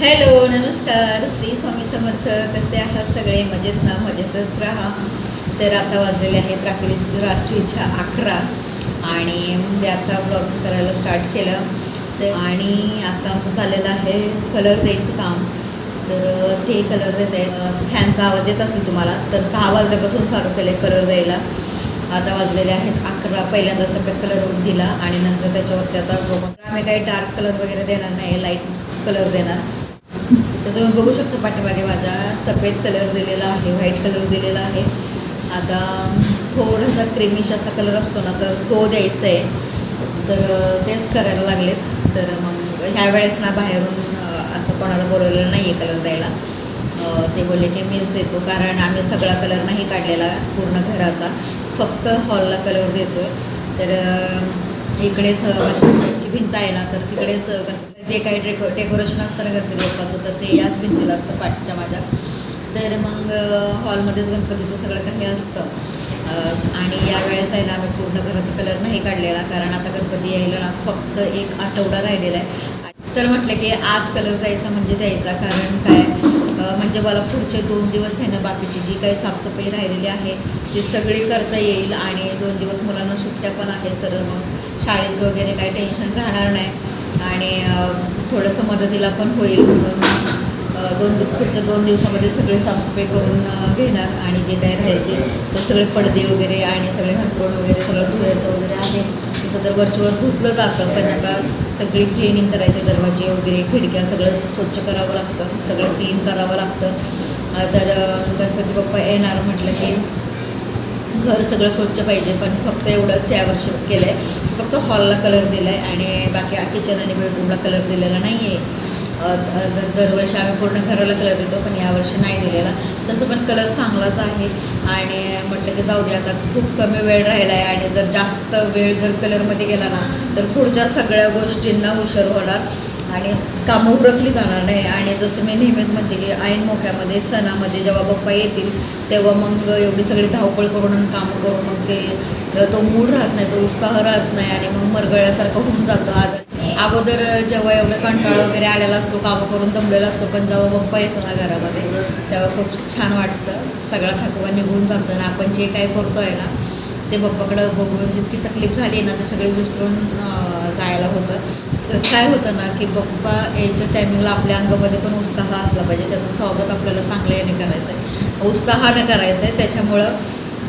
Hello नमस्कार. श्री स्वामी समर्थ. कसे आहात सगळे? मजेत ना? मजेतच राहा. तर आता वाजलेले आहेत रात्री रात्रीच्या अकरा. आणि मी आता ब्लॉग करायला स्टार्ट केलं. तर आणि आता आमचं चाललेलं आहे कलर द्यायचं काम. तर ते कलर देत आहेत. फॅनचा आवाज येत असेल तुम्हाला तर सहा वाजल्यापासून चालू केले कलर द्यायला. आता वाजलेले आहेत अकरा. पहिल्यांदा सफेद कलर दिला आणि नंतर त्याच्यावरती आता आम्ही काही डार्क कलर वगैरे देणार नाही लाइट कलर देणार. तर तुम्ही बघू शकता पाठीमागे माझा सफेद कलर दिलेला आहे व्हाईट कलर दिलेला आहे. आता थोडासा क्रीमिश असा कलर असतो ना तर तो द्यायचा आहे तर तेच करायला लागलेत. तर मग ह्या वेळेस ना बाहेरून असं कोणाला बोलवलेलं नाही आहे कलर द्यायला. ते बोलले की मीच देतो कारण आम्ही सगळा कलर नाही काढलेला पूर्ण घराचा. फक्त हॉलला कलर देतो तर इकडेच माझ्या भिंत आहे ना तर तिकडेच जे काही डेको डेकोरेशन असतं ना गणपती बाप्पाचं तर ते याच भिंतीला असतं पाठच्या माझ्या. तर मग हॉलमध्येच गणपतीचं सगळं काही असतं. आणि यावेळेस आहे ना आम्ही पूर्ण घराचा कलर नाही काढलेला कारण आता गणपती यायला ना फक्त एक आठवडा राहिलेला आहे. तर म्हटलं की आज कलर द्यायचा म्हणजे द्यायचा कारण काय म्हणजे मला पुढचे दोन दिवस आहे ना बाकीची जी काही साफसफाई राहिलेली आहे ती सगळी करता येईल आणि दोन दिवस मुलांना सुट्ट्या पण आहेत तर मग शाळेचं वगैरे काही टेन्शन राहणार नाही. आणि थोडंसं मदतीला पण होईल म्हणून दोन पुढच्या दोन दिवसामध्ये सगळे साफसफाई करून घेणार आणि जे काही राहील ते सगळे पडदे वगैरे आणि सगळे हंतरुण वगैरे सगळं धुवायचं वगैरे आहे. तसं तर वरच्यावर धुतलं जातं पण आता सगळी क्लिनिंग करायचे दरवाजे वगैरे खिडक्या सगळं स्वच्छ करावं लागतं सगळं क्लीन करावं लागतं. तर गणपती बाप्पा येणार म्हटलं की घर सगळं स्वच्छ पाहिजे पण फक्त एवढंच यावर्षी केलं आहे फक्त हॉलला कलर दिला आहे आणि बाकी किचन आणि बेडरूमला कलर दिलेला नाही आहे दरवर्षी आम्ही पूर्ण घराला कलर देतो पण यावर्षी नाही दिलेला. तसं पण कलर चांगलाच आहे. आणि म्हटलं की जाऊ दे आता खूप कमी वेळ राहिला आहे आणि जर जास्त वेळ जर कलरमध्ये गेला ना तर पुढच्या सगळ्या गोष्टींना उशीर होणार. आणि कामं उरकली जाणार नाही. आणि जसं मी नेहमीच म्हणते की ऐन मोक्यामध्ये सणामध्ये जेव्हा बाप्पा येतील तेव्हा मग एवढी सगळी धावपळ करून कामं करून मग ते तो मूड राहत नाही तो उत्साह राहत नाही आणि मग मरगळल्यासारखं होऊन जातं. आज अगोदर जेव्हा एवढं कंटाळा वगैरे आलेला असतो कामं करून दमलेला असतो पण जेव्हा पप्पा येतो ना घरामध्ये तेव्हा खूप छान वाटतं. सगळा थकवा निघून जातं आणि आपण जे काय करतो आहे ना ते पप्पाकडं बघून जितकी तकलीफ झाली ना ते सगळे विसरून जायला होतं. तर काय होतं ना की पप्पा याच्या टायमिंगला आपल्या अंगामध्ये पण उत्साह असला पाहिजे. त्याचं स्वागत आपल्याला चांगल्या याने करायचं आहे उत्साहानं करायचं आहे त्याच्यामुळं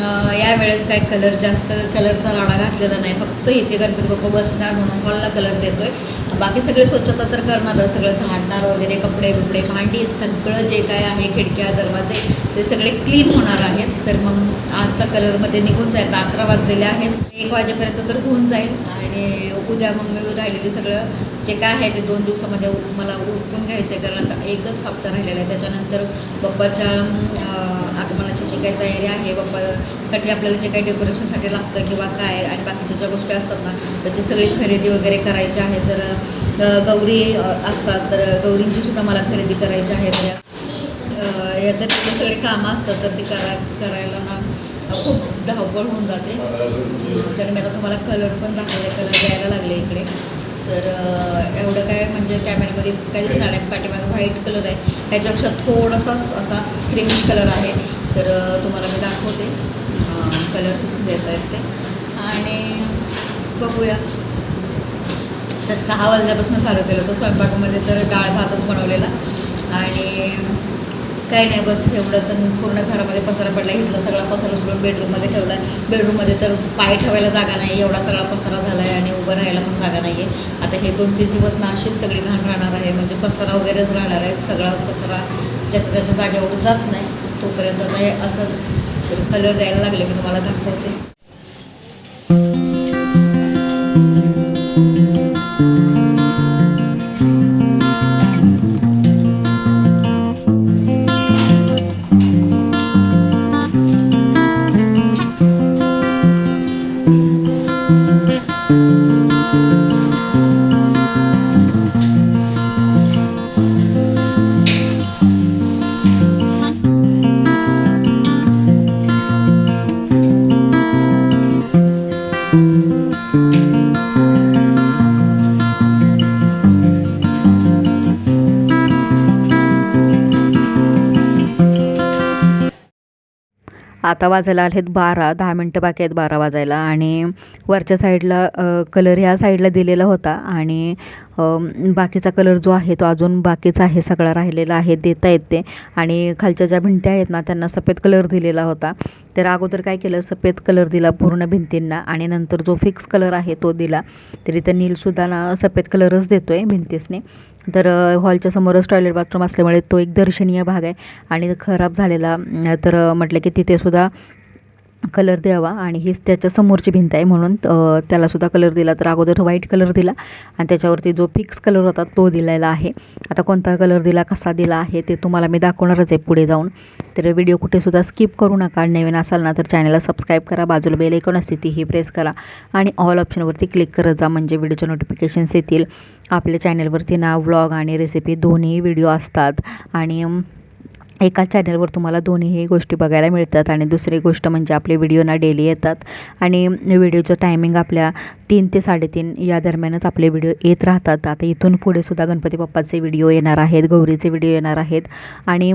यावेळेस काय कलर जास्त कलरचा लाडा घातलेला नाही. फक्त इथे गणपती बाप्पा बसणार म्हणून हॉलला कलर देतोय. बाकी सगळे स्वच्छता तर करणार सगळं झाडणार वगैरे कपडे बिपडे भांडी सगळं जे काय आहे खिडक्या दरवाजे ते सगळे क्लीन होणार आहेत. तर मग आजचा कलरमध्ये निघून जाईल. अकरा वाजलेले आहेत. एक वाजेपर्यंत तर होऊन जाईल. आणि उद्या मग मी राहिलेले सगळं जे काय आहे ते दोन दिवसामध्ये उ- मला उरकून घ्यायचं आहे कारण आता एकच हप्ता राहिलेला आहे. त्याच्यानंतर बाप्पाच्या आगमनाची जी काही तयारी आहे बाप्पासाठी आपल्याला जे काही डेकोरेशनसाठी लागतं किंवा काय आणि बाकीच्या ज्या गोष्टी असतात ना तर ती सगळी खरेदी वगैरे करायची आहे. तर गौरी असतात. तर गौरींची सुद्धा मला खरेदी करायची आहे. तर याच्यात जे सगळे कामं असतात. तर ते करा करायला ना खूप धावपळ होऊन जाते. तर मी आता तुम्हाला कलर पण दाखवले कलर द्यायला लागले इकडे. तर एवढं काय म्हणजे कॅमेऱ्यामध्ये काय दिसणार नाही. पाठीमागे व्हाईट कलर आहे. ह्याच्यापेक्षा थोडासाच असा क्रीमिश कलर आहे. तर तुम्हाला मी दाखवते. कलर देत आहेत ते आणि बघूया. तर सहा वाजल्यापासून चालू केलं होतं स्वयंपाकामध्ये तर डाळ भातच बनवलेला. काही नाही बस एवढंच. पूर्ण घरामध्ये पसारा पडला घेतला सगळा पसारा उचलून बेडरूममध्ये ठेवला. बेडरूममध्ये तर पाय ठेवायला जागा नाही एवढा सगळा पसारा झाला आहे आणि उभं राहायला पण जागा नाही आहे आता हे दोन तीन दिवस ना अशीच सगळी घाण राहणार आहे म्हणजे पसारा वगैरेच राहणार आहे. सगळा पसारा ज्याच्या त्याच्या जागेवर जात नाही. तोपर्यंत आता हे असंच कलर द्यायला लागले मी तुम्हाला दाखवते. आता वाजायला आलेत बारा दहा मिनटं बाकी आहेत बारा वाजायला. आणि वरच्या साईडला कलर ह्या साईडला दिलेला होता. आणि बाकीचा कलर जो आहे तो अजून बाकीचा आहे सगळा राहिलेला आहे देता येते. आणि खालच्या ज्या भिंत्या आहेत ना त्यांना सफेद कलर दिलेला होता. तर अगोदर काय केलं सफेद कलर दिला पूर्ण भिंतींना. आणि नंतर जो फिक्स कलर आहे तो दिला. तरी तर नीलसुद्धा ना सफेद कलरच देतो आहे भिंतीसने. तर हॉलच्या समोरच टॉयलेट बाथरूम असल्यामुळे तो एक दर्शनीय भाग आहे. आणि खराब झालेला तर म्हटलं की तिथे सुद्धा कलर द्यावा आणि हीच त्याच्या समोरची भिंत आहे म्हणून त्यालासुद्धा कलर दिला तर अगोदर व्हाईट कलर दिला आणि त्याच्यावरती जो फिक्स कलर होता तो दिलेला आहे. आता कोणता कलर दिला कसा दिला आहे ते तुम्हाला मी दाखवणारच आहे पुढे जाऊन. तर व्हिडिओ कुठेसुद्धा स्किप करू नका नवीन असाल ना तर चॅनलला सबस्क्राईब करा बाजूला बेल ऐकून असते तीही प्रेस करा आणि ऑल ऑप्शनवरती क्लिक करत जा म्हणजे व्हिडिओचे नोटिफिकेशन्स येतील. आपल्या चॅनलवरती ना व्लॉग आणि रेसिपी दोन्ही व्हिडिओ असतात आणि एका चॅनलवर तुम्हाला दोन्हीही गोष्टी बघायला मिळतात आणि दुसरी गोष्ट म्हणजे आपले व्हिडिओ ना डेली येतात. आणि व्हिडिओचं टायमिंग आपल्या तीन ते साडेतीन या दरम्यानच आपले व्हिडिओ येत राहतात. आता इथून पुढे सुद्धा गणपती बाप्पाचे व्हिडिओ येणार आहेत गौरीचे व्हिडिओ येणार आहेत. आणि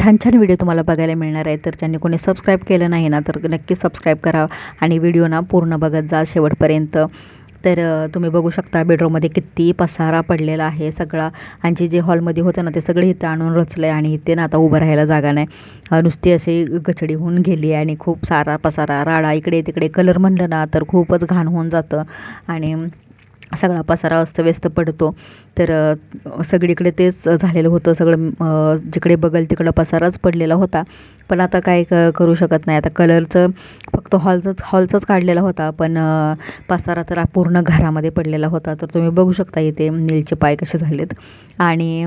छान छान व्हिडिओ तुम्हाला बघायला मिळणार आहेत. तर ज्यांनी कोणी सबस्क्राईब केलं नाही ना तर नक्की सबस्क्राईब करा आणि व्हिडिओ ना पूर्ण बघत जा शेवटपर्यंत. तर तुम्ही बघू शकता बेडरूममध्ये किती पसारा पडलेला आहे सगळा. आणि जे जे हॉलमध्ये होतं ना ते सगळे इथं आणून रचलं आहे आणि इथे ना आता उभं राहायला जागा नाही. नुसती अशी गचडी होऊन गेली आहे आणि खूप सारा पसारा राडा इकडे तिकडे कलर म्हणलं ना तर खूपच घाण होऊन जातं. आणि सगळा पसारा अस्तव्यस्त पडतो. तर सगळीकडे तेच झालेलं होतं. सगळं जिकडे बघल तिकडं पसाराच पडलेला होता. पण आता काय क करू शकत नाही. आता कलरचं फक्त हॉलचंच हॉलचाच काढलेला होता. पण पसारा तर पूर्ण घरामध्ये पडलेला होता. तर तुम्ही बघू शकता इथे नीलचे पाय कसे झालेत. आणि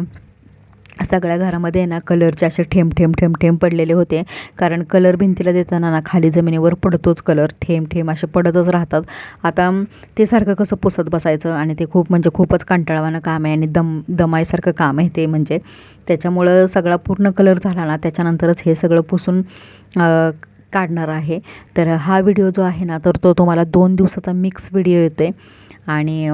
सगळ्या घरामध्ये ना कलरचे असे ठेंब ठेंब ठेंब ठेंब पडलेले होते. कारण कलर भिंतीला देताना ना खाली जमिनीवर पडतोच कलर. ठेंब ठेंब असे पडतच राहतात. आता ते सारखं कसं पुसत बसायचं आणि ते खूप म्हणजे खूपच कंटाळवाणं काम आहे आणि दम दमायसारखं काम आहे ते म्हणजे. त्याच्यामुळं सगळा पूर्ण कलर झाला ना त्याच्यानंतरच हे सगळं पुसून काढणार आहे. तर हा व्हिडिओ जो आहे ना तर तो तुम्हाला दोन दिवसाचा मिक्स व्हिडिओ येतो आहे आणि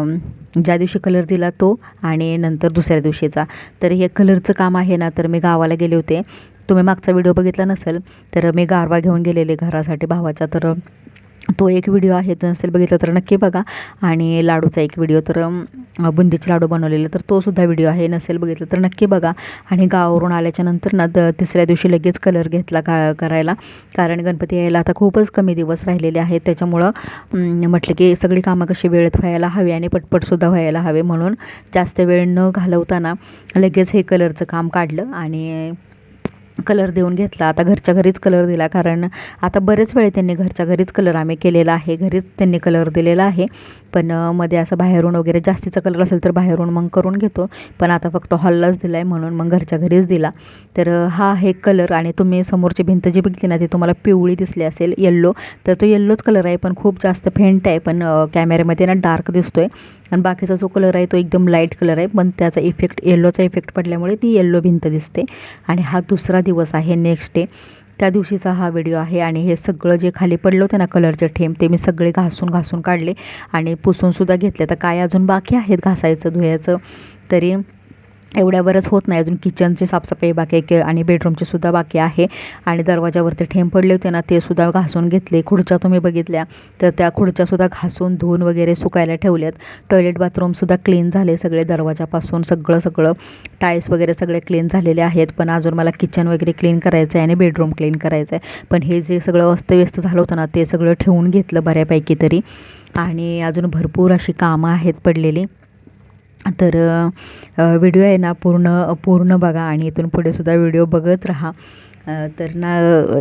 ज्या दिवशी कलर दिला तो आणि नंतर दुसऱ्या दिवशीचा. तर हे कलरचं काम आहे ना तर मी गावाला गेले होते. तुम्ही मागचा व्हिडिओ बघितला नसेल तर मी गारवा घेऊन गेलेले घरासाठी भावाच्या तर तो एक व्हिडिओ आहे तर नसेल बघितला तर नक्की बघा. आणि लाडूचा एक व्हिडिओ तर बुंदीचे लाडू बनवलेले तर तो सुद्धा व्हिडिओ आहे. नसेल बघितलं तर नक्की बघा. आणि गावावरून आल्याच्यानंतर ना द तिसऱ्या दिवशी लगेच कलर घेतला का करायला. कारण गणपती यायला आता खूपच कमी दिवस राहिलेले आहेत. त्याच्यामुळं म्हटलं की सगळी कामं कशी वेळेत व्हायला हवी आणि पटपटसुद्धा व्हायला हवे. म्हणून जास्त वेळ न घालवताना लगेच हे कलरचं काम काढलं आणि कलर देऊन घेतला. आता घरच्या घरीच कलर दिला कारण आता बरेच वेळे त्यांनी घरच्या घरीच कलर आम्ही केलेला आहे. घरीच त्यांनी कलर दिलेला आहे. पण मध्ये असं बाहेरून वगैरे जास्तीचा कलर असेल तर बाहेरून मग करून घेतो. पण आता फक्त हॉललाच दिला आहे म्हणून मग घरच्या घरीच दिला. तर हा आहे कलर आणि तुम्ही समोरची भिंत जी बघितली ना ती तुम्हाला पिवळी दिसली असेल येल्लो तर तो येल्लोच कलर आहे पण खूप जास्त फेंट आहे. पण कॅमेऱ्यामध्ये ना डार्क दिसतो आहे आणि बाकीचा जो कलर आहे तो एकदम लाइट कलर आहे. पण त्याचा इफेक्ट येल्लोचा इफेक्ट पडल्यामुळे ती येल्लो भिंत दिसते. आणि हा दुसरा दिवस आहे नेक्स्ट डे त्या दिवशीचा हा व्हिडिओ आहे आणि हे सगळं जे खाली पडलं होतं ना कलरचे ठेंब ते मी सगळे घासून घासून काढले. आणि पुसूनसुद्धा घेतले. तर काय अजून बाकी आहेत घासायचं धुयाचं तरी एवढ्यावरच होत नाही. अजून किचनची साफसफाई बाकी आहे आणि बेडरूमची सुद्धा बाकी आहे. आणि दरवाजावरती ठेंब पडले होते ना ते सुद्धा घासून घेतले. खुर्च्या तुम्ही बघितल्या तर त्या खुर्च्यासुद्धा घासून धुवून वगैरे सुकायला ठेवल्यात. टॉयलेट बाथरूमसुद्धा क्लीन झाले सगळे दरवाजापासून. सगळं सगळं टाईल्स वगैरे सगळे क्लीन झालेले आहेत. पण अजून मला किचन वगैरे क्लीन करायचं आहे आणि बेडरूम क्लीन करायचं आहे पण हे जे सगळं अस्तव्यस्त झालं होतं ना ते सगळं ठेवून घेतलं बऱ्यापैकी तरी. आणि अजून भरपूर अशी कामं आहेत पडलेली. तर व्हिडिओ आहे ना पूर्ण पूर्ण बघा आणि इथून पुढे सुद्धा व्हिडिओ बघत राहा. तर ना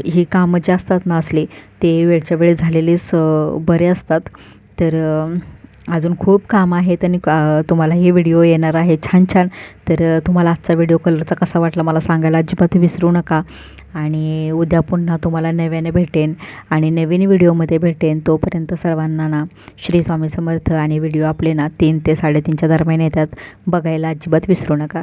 ही कामं जे असतात ना असले ते वेळच्या वेळी झालेलेच बरे असतात. तर अजून खूप काम आहेत आणि तुम्हाला हे व्हिडिओ येणार आहे छान छान. तर तुम्हाला आजचा व्हिडिओ कलरचा कसा वाटला मला सांगायला अजिबात विसरू नका. आणि उद्या पुन्हा तुम्हाला नव्याने भेटेन आणि नवीन व्हिडिओमध्ये भेटेन तोपर्यंत सर्वांना ना श्री स्वामी समर्थ आणि व्हिडिओ आपले ना तीन ते साडेतीनच्या दरम्यान येतात. बघायला अजिबात विसरू नका.